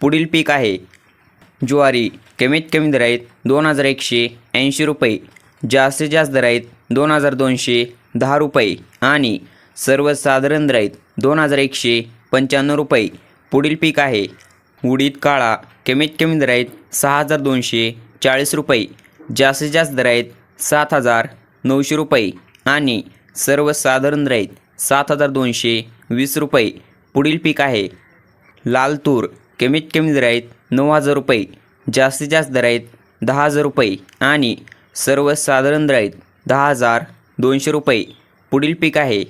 पुढील पीक आहे. ज्वारी कमीत कमी दर आहेत दोन हजार एकशे ऐंशी रुपये जास्तीत जास्त दर आहेत दोन हजार दोनशे दहा रुपये आणि सर्वसाधारण दर आहेत दोन हजार एकशे पंच्याण्णव रुपये. पुढील पीक आहे. उडीद काळा कमीत कमी दर आहेत सहा हजार दोनशे चाळीस रुपये जास्तीत जास्त दर आहेत सात हजार नऊशे रुपये आणि सर्वसाधारण दर आहेत सात हजार दोनशे वीस रुपये. पुढील पीक आहे. लाल तूर कमीत कमी दर आहेत नऊ हजार रुपये जास्तीत जास्त दर आहेत दहा हजार रुपये आणि सर्वसाधारण दर आहेत दहा हजार दोनशे रुपये. पुढील पीक आहे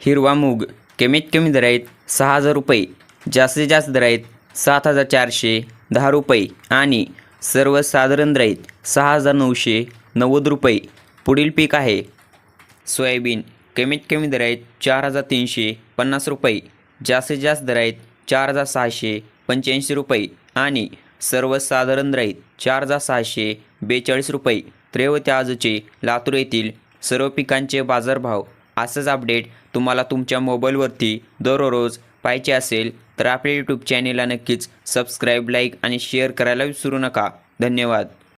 हिरवा मूग कमीत कमी दर आहेत सहा हजार रुपये जास्तीत जास्त दर आहेत सात हजार चारशे दहा रुपये आणि सर्वसाधारण दर आहेत सहा हजार नऊशे नव्वद रुपये. पुढील पीक आहे सोयाबीन कमीत कमी दर आहेत चार हजार तीनशे पन्नास रुपये जास्तीत जास्त दर आहेत चार हजार सहाशे पंच्याऐंशी रुपये आणि सर्वसाधारण राईत चार हजार सहाशे बेचाळीस रुपये. त्रेवते आजचे लातूर येथील सर्व पिकांचे बाजारभाव असंच अपडेट तुम्हाला तुमच्या मोबाईलवरती दररोज पाहिजे असेल तर आपल्या यूट्यूब चॅनेलला नक्कीच सबस्क्राईब लाईक आणि शेअर करायला विसरू नका. धन्यवाद.